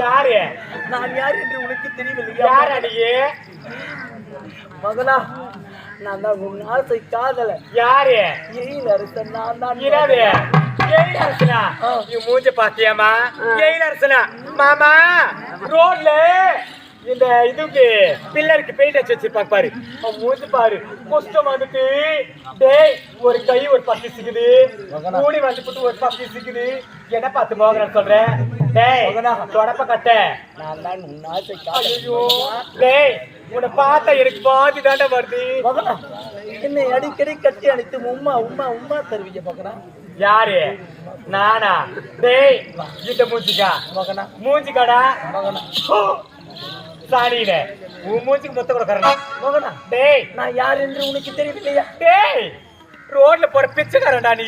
யாரு? நான் யார் என்று உனக்கு தெரியவில்லையா யார் அடியே மகனா நான் தான் உன் ஆசை காதல யாரு? எயில் அரசன் நான் தான். நீ மூஞ்ச பாத்தியாமா எயிலரசனா மாமா ரோட்ல இந்த இதுக்கு பில்லருக்கு பெயிண்ட் அடிச்சு வச்சிருப்பாங்க பாரு. மூஞ்சி பாரு. குஷ்டம் வந்துட்டு டேய் ஒரு கை ஒரு பத்து சிக்குது. கூடி வந்துட்டு ஒரு பத்து சிக்குது. என்ன பார்த்து மோகரன் சொல்றேன் டேய். தொடப்ப கட்ட. நான் தான் டேய் உன்னை பார்த்தா எனக்கு பாதி தாண்டா வருது. என்னை அடிக்கடி கட்டி அணைத்து உம்மா உம்மா உம்மா தருவீங்க மகனா? யாரு? நானா? டேய் இந்த மூஞ்சிக்கா? மூஞ்சிக்காடா? மகனா. சாணியில உன் மூஞ்சிக்கு மொத்த கொடுக்கறேன் மகனா? டேய். நான் யார் என்று உனக்கு தெரியவில்லையா? டேய். ரோட்ல போற பிச்சைக்காரன்டா நீ.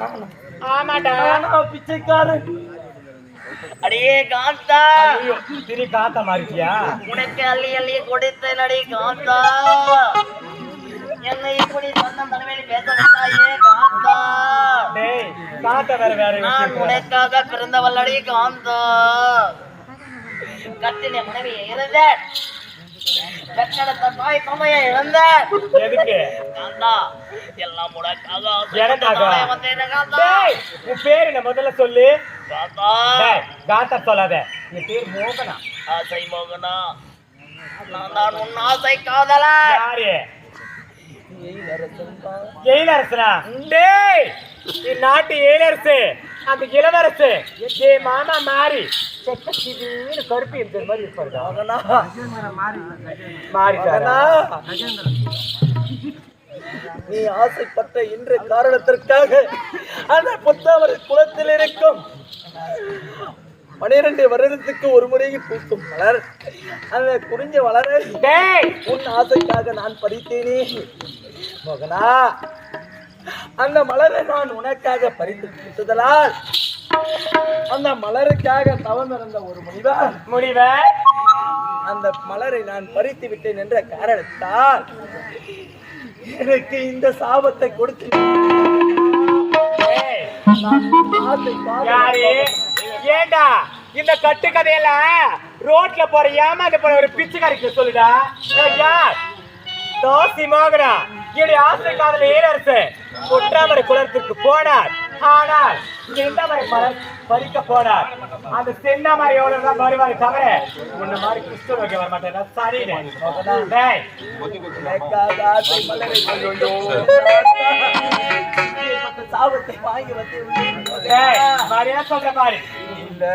நானா? ஆமாடா. நானா பிச்சைக்காரன்? அடியே காந்தா. ஐயோ திரி காத்த மாறிட்டியா? உனக்கு அள்ளி அள்ளி கொடுத்தேன் அடி காந்தா. என்னை இப்படி சொந்தம் தலைமையில் பேச வைத்தாயே காந்தா. டேய் காத்த வேற வேற நான். உனக்காக பிறந்தவள் அடி காந்தா. கட்டின மனைவியை இழந்தேன். பெற்றெடுத்த தாய் தமையை இழந்தேன். எதுக்கு? காந்தா எல்லாம் உனக்காக எனக்காக? ஆசைப்பட்டு வந்தேன் காந்தா. டேய் உன் பேர் என்ன முதல்ல சொல்லு? காந்தா. காத்தா சொல்லாத. என் பேர் மோகனா. ஆசை மோகனா? நான் தான் உன் ஆசை காதலா. யாரு? எயிலரசனா டேய் இந்நாட்டு எயிலரசு அந்த இளவரசு. ஏ மாமா மாறி. செக்க கருப்பு இருக்கிற மாதிரி மாறிட்டாரா மகனா? நீ ஆசைப்பட்ட இன்ற காரணத்திற்காக அந்த புத்தாமரை குளத்தில் இருக்கும் பனிரெண்டு வருடத்துக்கு ஒரு முறையில் பூக்கும் மலர். அந்த குறிஞ்ச மலரை டேய்! உன் ஆசைக்காக நான் பறித்தேனே. மகனா அந்த மலரை நான் உனக்காக பறித்து கொடுத்ததலால் அந்த மலருக்காக தவம் இருந்த ஒரு முனிவர். முடிவ அந்த மலரை நான் பறித்து விட்டேன் என்ற காரணத்தால் எனக்கு இந்த சாபத்தை கொடுத்து ஏண்டா? இந்த கட்டு கதையெல்லாம் ரோட்ல போற ஏமாந்து போற ஒரு பிச்சைக்காரிக்கு சொல்லுடா. யார்? தோசி மோகனா. என்னுடைய ஆசை காதல ஏழரசு. குற்றாமரை குளத்திற்கு போனார். ஆனால் செந்தாமரை மலர் பறிக்க போனார். அந்த செந்தாமரையோட தான் வருவாரு தவிர உன்ன மாதிரி கிறிஸ்துவ வைக்க வர மாட்டேன் சரி டேய் எனக்காக ஆசை மலரை இப்படிப்பட்ட சாபத்தை வாங்கி வந்து மரியாதை சொல்ற பாரு